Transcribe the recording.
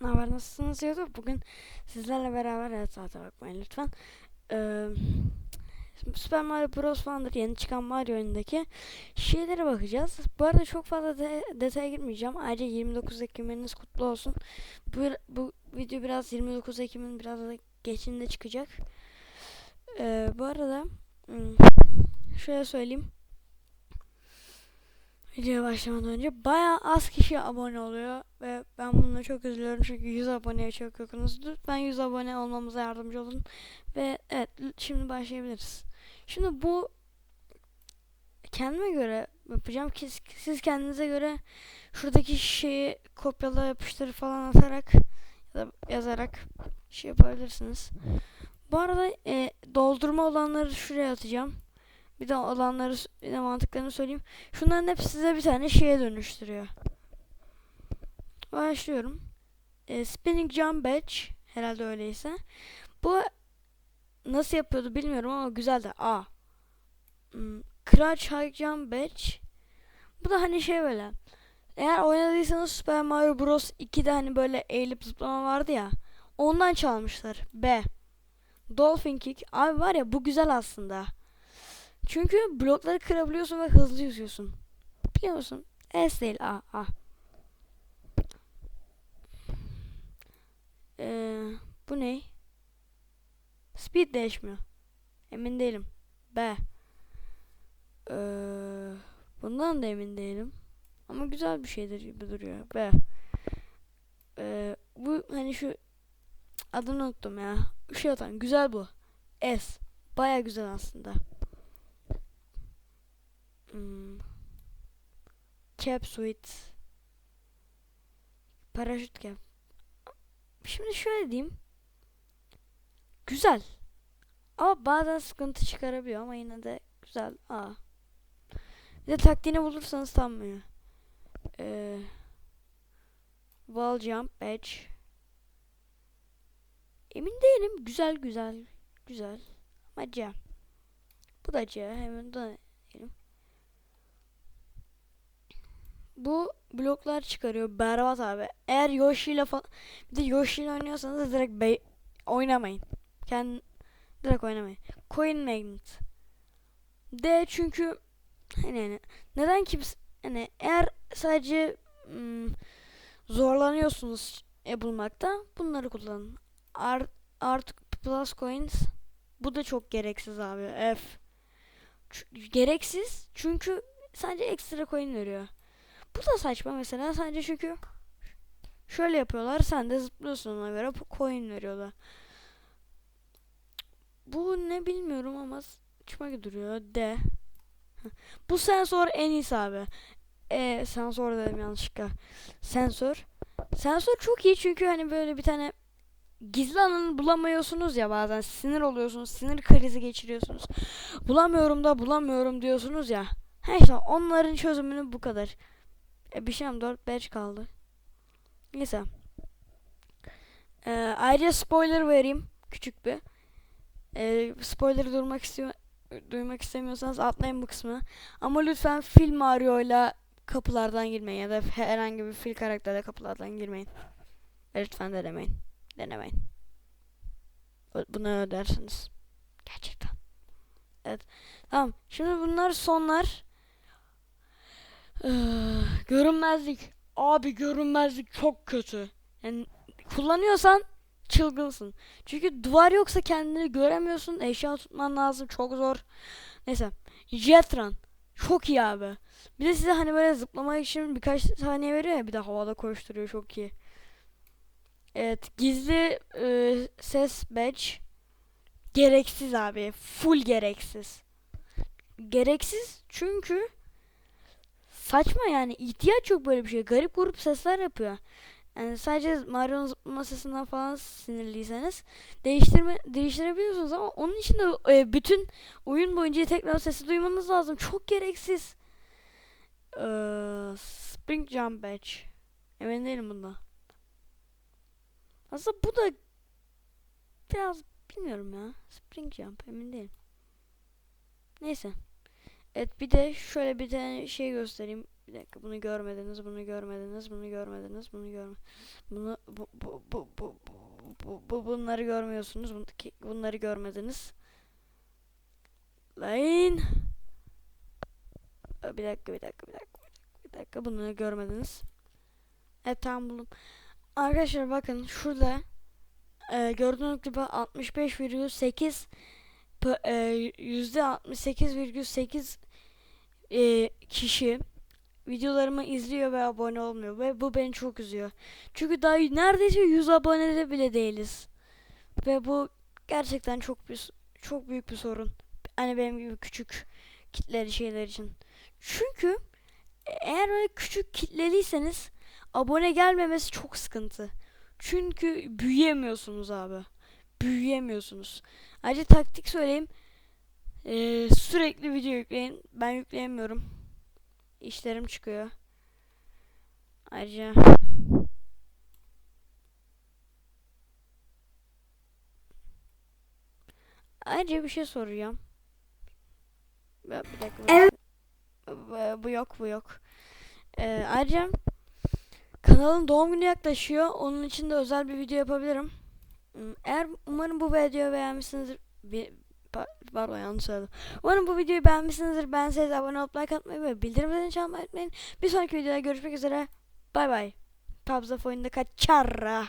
Ne haber nasılsınız YouTube? Bugün sizlerle beraber evet saate bakmayın lütfen. Ee, Super Mario Bros. Wonder yeni çıkan Mario oyunundaki şeylere bakacağız. Bu arada çok fazla de- detaya girmeyeceğim. Ayrıca 29 Ekim'iniz kutlu olsun. Bu, bu video biraz 29 Ekim'in biraz da geçinde çıkacak. Ee, bu arada hmm, şöyle söyleyeyim. Videoya başlamadan önce bayağı az kişi abone oluyor ve ben bununla çok üzülüyorum çünkü 100 aboneye çok yakınız. Lütfen 100 abone olmamıza yardımcı olun ve evet şimdi başlayabiliriz. Şimdi bu kendime göre yapacağım ki siz kendinize göre şuradaki şeyi kopyala yapıştır falan atarak ya da yazarak şey yapabilirsiniz. Bu arada e, doldurma olanları şuraya atacağım. Bir de olanları bir de mantıklarını söyleyeyim. Şunların hepsi size bir tane şeye dönüştürüyor. Başlıyorum. E, spinning Jump Badge. Herhalde öyleyse. Bu nasıl yapıyordu bilmiyorum ama güzel de. A. Hmm, Crouch High Jump Badge. Bu da hani şey böyle. Eğer oynadıysanız Super Mario Bros. 2'de hani böyle eğilip zıplama vardı ya. Ondan çalmışlar. B. Dolphin Kick. Abi var ya bu güzel aslında. Çünkü blokları kırabiliyorsun ve hızlı yüzüyorsun. Biliyor musun? S değil A. A. Ee, bu ne? Speed değişmiyor. Emin değilim. B. Ee, bundan da emin değilim. Ama güzel bir şeydir gibi duruyor. B. Ee, bu hani şu adını unuttum ya. Şey atan güzel bu. S. Baya güzel aslında. Hmm. Cap suite. Paraşüt cap. Şimdi şöyle diyeyim. Güzel. Ama bazen sıkıntı çıkarabiliyor ama yine de güzel. Aa. Bir de taktiğini bulursanız sanmıyor. Ee, wall jump edge. Emin değilim. Güzel güzel. Güzel. Ama C. Bu da C. Hemen de bu bloklar çıkarıyor. Berbat abi. Eğer Yoshi ile falan bir de Yoshi ile oynuyorsanız direkt bey oynamayın. Kendi direkt oynamayın. Coin Magnet. D çünkü hani, hani neden kimse hani eğer sadece hmm, zorlanıyorsunuz e bulmakta bunları kullanın. Art, artık plus coins bu da çok gereksiz abi. F. Ç- gereksiz çünkü sadece ekstra coin veriyor. Bu da saçma mesela sadece çünkü şöyle yapıyorlar sen de zıplıyorsun ona göre coin veriyorlar. Bu ne bilmiyorum ama gibi duruyor. D. Bu sensör en iyisi abi. E, sensör dedim yanlışlıkla. Sensör. Sensör çok iyi çünkü hani böyle bir tane gizli alanı bulamıyorsunuz ya bazen sinir oluyorsunuz, sinir krizi geçiriyorsunuz. Bulamıyorum da bulamıyorum diyorsunuz ya. Her işte onların çözümünü bu kadar. E, bir şeyim 4 5 kaldı. Neyse. Ee, ayrıca spoiler vereyim. Küçük bir. Ee, spoiler duymak istiyor duymak istemiyorsanız atlayın bu kısmı. Ama lütfen fil Mario ile kapılardan girmeyin ya da herhangi bir fil karakterle kapılardan girmeyin. Lütfen denemeyin. Denemeyin. Bunu ödersiniz. Gerçekten. Evet. Tamam. Şimdi bunlar sonlar. Ee, görünmezlik. Abi görünmezlik çok kötü. Yani kullanıyorsan çılgınsın. Çünkü duvar yoksa kendini göremiyorsun. Eşya tutman lazım. Çok zor. Neyse. Jetran. Çok iyi abi. Bir de size hani böyle zıplamak için birkaç saniye veriyor ya bir de havada koşturuyor çok iyi. Evet gizli e, ses badge gereksiz abi. Full gereksiz. Gereksiz çünkü saçma yani ihtiyaç yok böyle bir şey. Garip grup sesler yapıyor. Yani sadece Mario'nun zıplama sesinden falan sinirliyseniz değiştirme değiştirebiliyorsunuz ama onun için de e, bütün oyun boyunca tekrar sesi duymanız lazım. Çok gereksiz. Ee, Spring Jump Badge. Emin değilim bunda. Aslında bu da biraz bilmiyorum ya. Spring Jump emin değilim. Neyse. Evet bir de şöyle bir tane şey göstereyim. Bir dakika bunu görmediniz, bunu görmediniz, bunu görmediniz, bunu görme. Bunu bu bu bu bu bu, bu, bu bunları görmüyorsunuz. Bunları görmediniz. Aa, Bir dakika, bir dakika, bir dakika. Bir dakika bunu görmediniz. Evet tamam buldum. Arkadaşlar bakın şurada e, gördüğünüz gibi 65,8 p- e, %68,8 e, kişi videolarımı izliyor ve abone olmuyor ve bu beni çok üzüyor. Çünkü daha neredeyse 100 abonede bile değiliz. Ve bu gerçekten çok bir çok büyük bir sorun. Hani benim gibi küçük kitleli şeyler için. Çünkü eğer öyle küçük kitleliyseniz abone gelmemesi çok sıkıntı. Çünkü büyüyemiyorsunuz abi. Büyüyemiyorsunuz. Ayrıca taktik söyleyeyim. Ee, sürekli video yükleyin. Ben yükleyemiyorum. İşlerim çıkıyor. Ayrıca Ayrıca bir şey soracağım. Bir dakika. Evet. Bu yok, bu yok. Ee, ayrıca kanalın doğum günü yaklaşıyor. Onun için de özel bir video yapabilirim. Hmm, Eğer umarım bu videoyu beğenmişsinizdir. Bir, pa- pardon yanlış söyledim. Umarım bu videoyu beğenmişsinizdir. Beğenseniz abone olup like atmayı ve bildirimleri çalmayı unutmayın. Bir sonraki videoda görüşmek üzere. Bay bay. Pubs of oyunda kaçar.